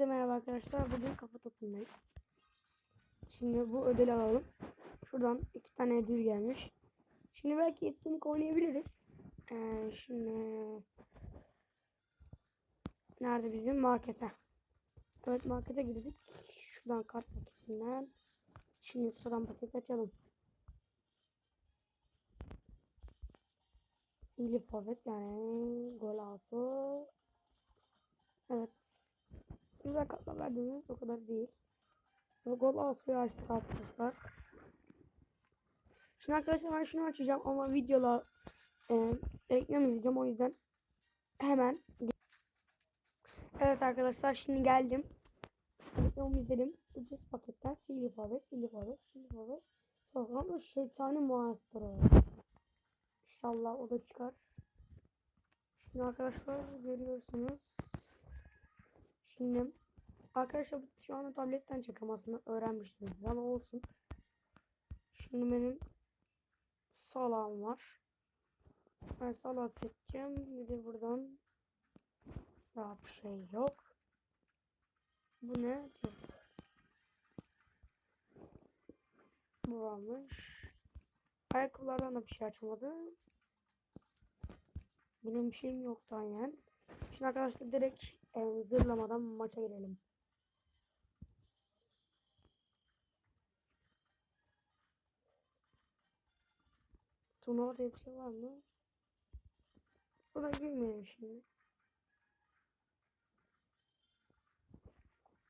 Hepinize merhaba arkadaşlar. Bugün kafa topundayız. Şimdi bu ödülü alalım. Şuradan iki tane ödül gelmiş. Şimdi belki etkinlik oynayabiliriz. Ee, şimdi nerede bizim markete? Evet markete girdik. Şuradan kart paketinden. Şimdi sıradan paket açalım. Sihirli forvet yani gol alsı. Evet. Güzel kartlar verdiniz o kadar değil. Gol alsayı açtık arkadaşlar. Şimdi arkadaşlar ben şunu açacağım ama videola e, reklam izleyeceğim o yüzden hemen Evet arkadaşlar şimdi geldim. Reklamı izledim. Ucuz paketten sihirli forvet, sihirli forvet, sihirli forvet. Sonra şeytani muhasır İnşallah o da çıkar. Şimdi arkadaşlar görüyorsunuz. Şimdi arkadaşlar şu anda tabletten çekiyorum aslında öğrenmiştiniz ama olsun. Şimdi benim salam var. Ben sala seçeceğim. Bir de buradan daha bir şey yok. Bu ne? Yok. Bu varmış. Ayakkabılardan da bir şey açmadı. Benim bir şeyim yoktu yani. Şimdi arkadaşlar direkt e, zırlamadan maça girelim. Turnuva diye bir var mı? Buna girmeyelim şimdi.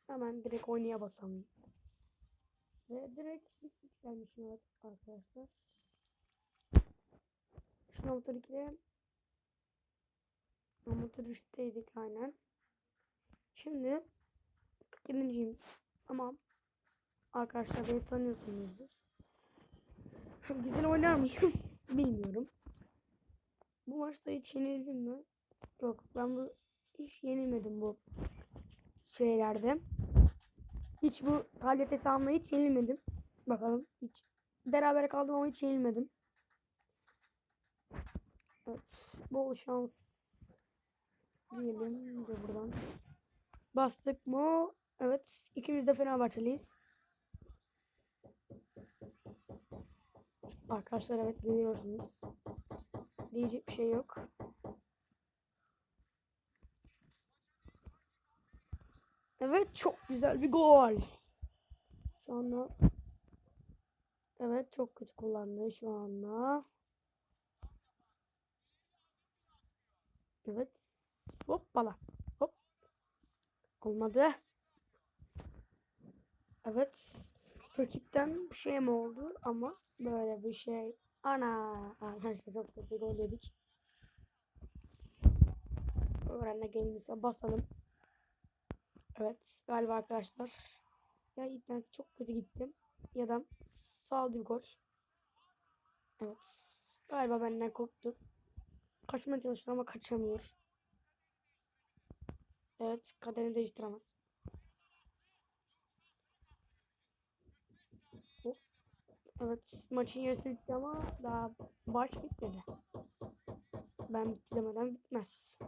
Hemen direkt oynaya basalım. Ve direkt yükselmişim arkadaşlar. Şuna motor 2'de Amatör 3'teydik aynen. Şimdi 47. Tamam. Arkadaşlar beni tanıyorsunuzdur. Güzel oynar? Bilmiyorum. Bu maçta hiç yenildim mi? Yok ben bu hiç yenilmedim bu şeylerde. Hiç bu tablet hesabımda hiç yenilmedim. Bakalım hiç beraber kaldım ama hiç yenilmedim. Evet. Bol şans diyelim de buradan. Bastık mı? Evet. ikimiz de Fenerbahçeliyiz. Arkadaşlar evet görüyorsunuz. Diyecek bir şey yok. Evet çok güzel bir gol. Şu anda Evet çok kötü kullandı şu anda. Evet. Hoppala. Hop. Olmadı. Evet. Rakipten bir şey mi oldu ama böyle bir şey. Ana. Arkadaşlar çok kötü gol yedik. Öğrenme gelmişse basalım. Evet. Galiba arkadaşlar. Ya internet çok kötü gittim. Ya da sağ bir gol. Evet. Galiba benden koptu. Kaçmaya çalışıyor ama kaçamıyor. Evet, kaderini değiştiremez. Evet, maçın yarısı bitti ama daha baş bitmedi. Ben bitti demeden bitmez.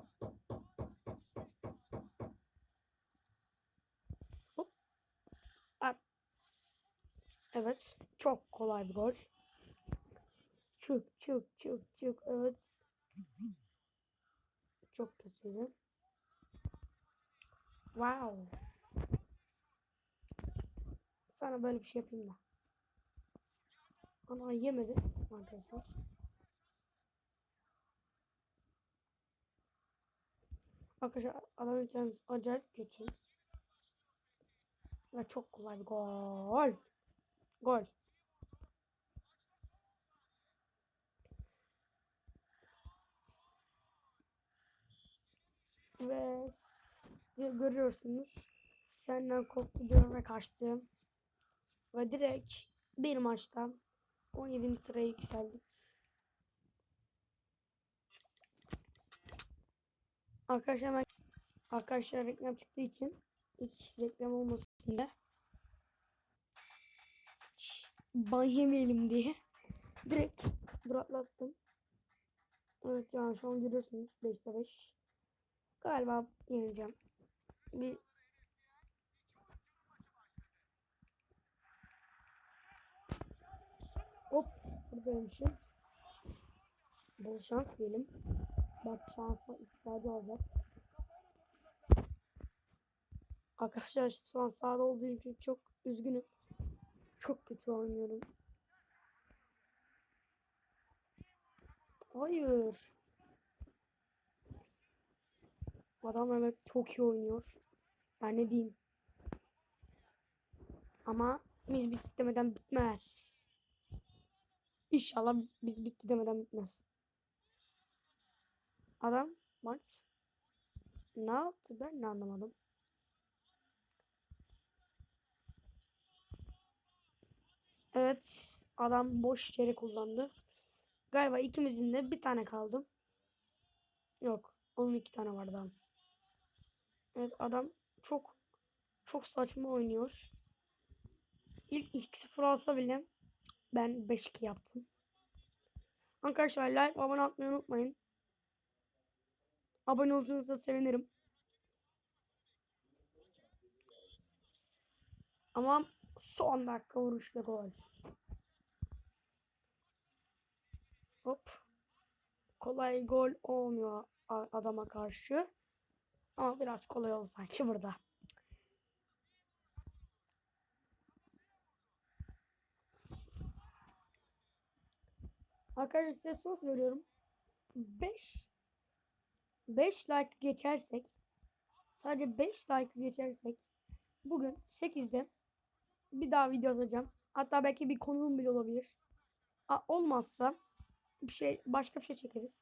Hop. Evet, çok kolay bir gol. Çık, çık, çık, çık. Evet. Çok kötüydü. Wow. Sana böyle bir şey yapayım da. Ana yemedi arkadaşlar. Arkadaşlar adam için acayip kötü. Ve çok kolay gol. Gol. Ve görüyorsunuz. Senden korktu diyorum ve kaçtım. Ve direkt bir maçta 17. sıraya yükseldik. Arkadaşlar hemen arkadaşlar reklam çıktığı için hiç reklam olmasın diye ban yemeyelim diye direkt duratlattım. Evet yani şu an görüyorsunuz 5'te 5. Galiba yeneceğim bir Hop buradaymışım. Bol şans diyelim. Bak şansa ihtiyacı olacak. Arkadaşlar şu an sağda olduğum için çok üzgünüm. Çok kötü oynuyorum. Hayır. Adam evet çok iyi oynuyor. Ben ne diyeyim. Ama biz bitti demeden bitmez. İnşallah biz bitti demeden bitmez. Adam maç ne yaptı ben de anlamadım. Evet adam boş yere kullandı. Galiba ikimizin de bir tane kaldı. Yok onun iki tane vardı adam. Evet adam çok çok saçma oynuyor. İlk 2-0 alsa bile ben 5-2 yaptım. Arkadaşlar like abone olmayı unutmayın. Abone olursanız sevinirim. Ama son dakika vuruşla gol. Hop. Kolay gol olmuyor adama karşı. Ama biraz kolay oldu sanki burada. Arkadaşlar size söz veriyorum. 5 5 like geçersek sadece 5 like geçersek bugün 8'de bir daha video atacağım. Hatta belki bir konuğum bile olabilir. A, olmazsa bir şey başka bir şey çekeriz.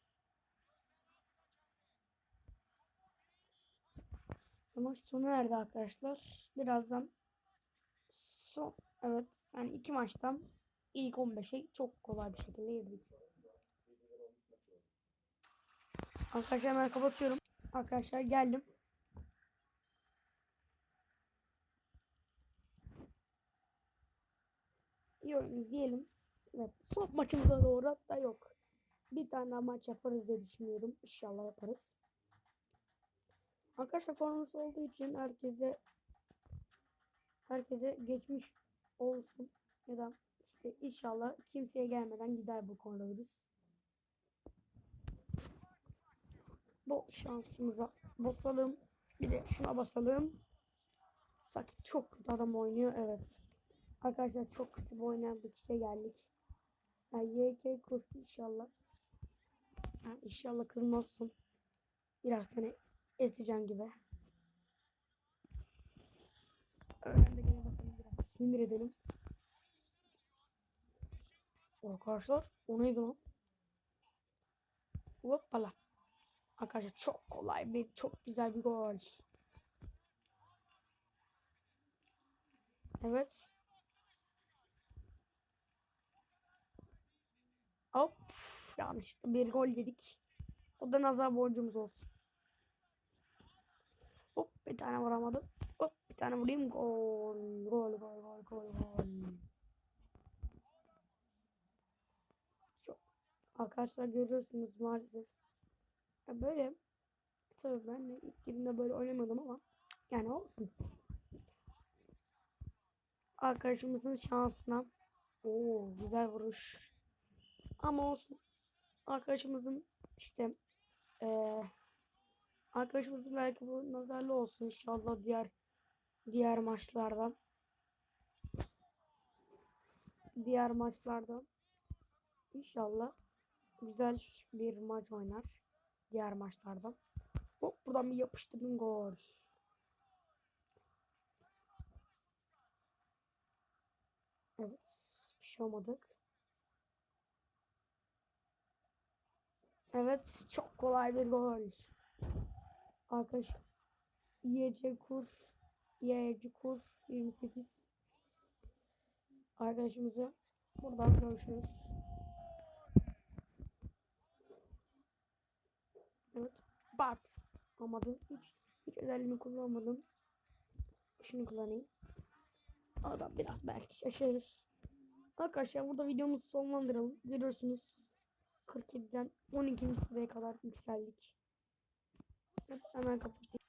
Maç sona erdi arkadaşlar. Birazdan son evet yani iki maçtan ilk 15'e çok kolay bir şekilde girdik. Arkadaşlar hemen kapatıyorum. Arkadaşlar geldim. İyi diyelim. Evet, son maçımıza doğru hatta yok. Bir tane maç yaparız diye düşünüyorum. İnşallah yaparız. Arkadaşlar konumuz olduğu için herkese herkese geçmiş olsun. Ya da işte inşallah kimseye gelmeden gider bu koronavirüs. Bu şansımıza basalım. Bir de şuna basalım. Sanki çok kötü adam oynuyor. Evet. Arkadaşlar çok kötü bir oynayan bir kişiye geldik. Yani YK kur inşallah. Ha, inşallah kırmazsın. Biraz seni ezeceğim gibi. Öğrende gene bakalım biraz sinir edelim. Arkadaşlar o neydi lan? Hoppala. Arkadaşlar çok kolay bir çok güzel bir gol. Evet. Hop. Yanlışlıkla bir gol yedik. O da nazar borcumuz olsun. Hop bir tane vuramadım. Hop bir tane vurayım. Gol. Gol gol gol gol gol. Çok. Arkadaşlar görüyorsunuz maalesef. Ya böyle. Tabii ben de ilk girdiğimde böyle oynamadım ama. Yani olsun. Arkadaşımızın şansına. Oo güzel vuruş. Ama olsun. Arkadaşımızın işte eee arkadaşımızın belki bu nazarlı olsun inşallah diğer diğer maçlarda. Diğer maçlarda inşallah güzel bir maç oynar diğer maçlarda. Hop buradan bir yapıştırdım gol. Evet. Bir şey olmadık. Evet. Çok kolay bir gol. Arkadaş. YC kur. YC kur 28. Arkadaşımızı buradan görüşürüz. Evet. Bat. Olmadı. Hiç, hiç özelliğimi kullanmadım. Şunu kullanayım. Adam biraz belki şaşırır. Arkadaşlar burada videomuzu sonlandıralım. Görüyorsunuz 47'den 12. sıraya kadar yükseldik. Evet, hemen kapatayım.